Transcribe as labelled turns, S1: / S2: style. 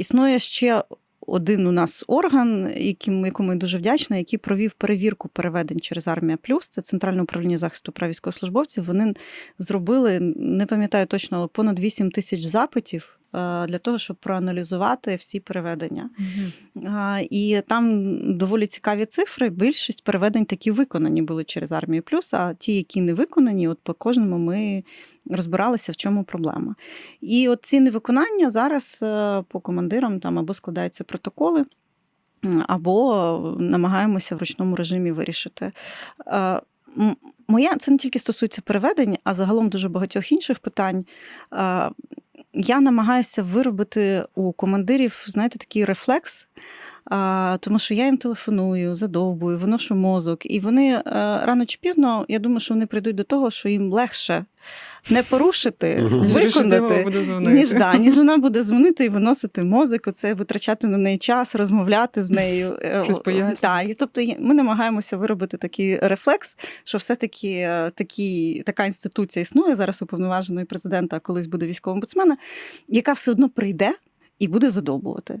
S1: Існує ще один у нас орган, яким, якому я дуже вдячна, який провів перевірку переведень через Армія Плюс. Це Центральне управління захисту прав військовослужбовців. Вони зробили, не пам'ятаю точно, але понад 8 тисяч запитів. Е, Для того щоб проаналізувати всі переведення, А, і там доволі цікаві цифри. Більшість переведень такі виконані були через армію плюс. А ті, які не виконані, от по кожному ми розбиралися, в чому проблема. І от ці невиконання зараз е, по командирам там або складаються протоколи. Або намагаємося в ручному режимі вирішити. Е, Моя це не тільки стосується переведень, а загалом дуже багатьох інших питань. Я намагаюся виробити у командирів, знаєте, такий рефлекс, а, тому що я їм телефоную, задовбую, виношу мозок, і вони е, рано чи пізно, я думаю, що вони прийдуть до того, що їм легше не порушити,
S2: Мгм.
S1: Виконати. Ніж, да, ніж вона буде дзвонити і виносити мозок, це витрачати на неї час, розмовляти з нею. Е,
S3: Щось пояснювати.
S1: І тобто ми намагаємося виробити такий рефлекс, що все-таки е, такі, така інституція існує зараз уповноваженої президента, а колись буде військового омбудсмена, яка все одно прийде і буде задовбувати.